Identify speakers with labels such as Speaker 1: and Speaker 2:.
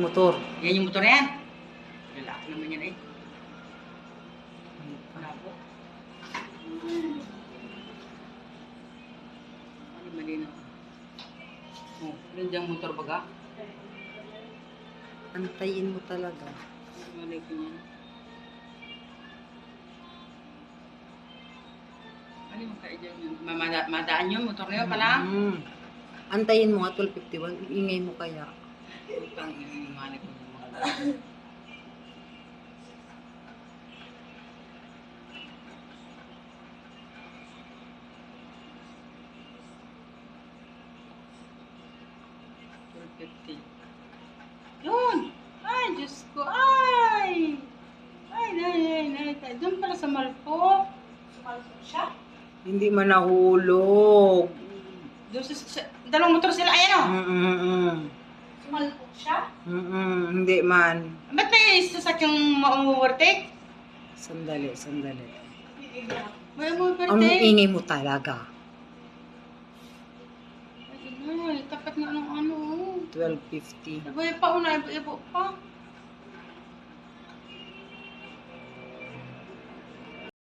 Speaker 1: Motor.
Speaker 2: Yan yung motor na yan. Lalaki naman yan eh. Wala po. Ano mali na? Oh, nandiyan motor baga?
Speaker 1: Antayin mo talaga.
Speaker 2: Mali ko yan. Ano yung kaidyan yun? Madaan yun, motor na yun pala?
Speaker 1: Mm. Antayin mo nga 1251. Ingay mo kaya.
Speaker 2: Utang ko yung mga Fifty. Yun! Ay, Diyos ko! Ay! Ay, ay, ay, ay, ay. Doon pala sa Malpo. Sumalpok siya?
Speaker 1: Hindi man nahulog.
Speaker 2: Doon sa, sa, dalawang motor sila, ayan o.
Speaker 1: Mm-mm.
Speaker 2: Sumalpok siya?
Speaker 1: Mm-mm. Hindi man.
Speaker 2: Ba't may sasakyang ma-overtake?
Speaker 1: Sandali, sandali.
Speaker 2: May
Speaker 1: Ang
Speaker 2: ma-overtake.
Speaker 1: ingay mo talaga.
Speaker 2: Ay, tapat nga ng ano.
Speaker 1: 1250.
Speaker 2: Iba pa una, iba, iba pa.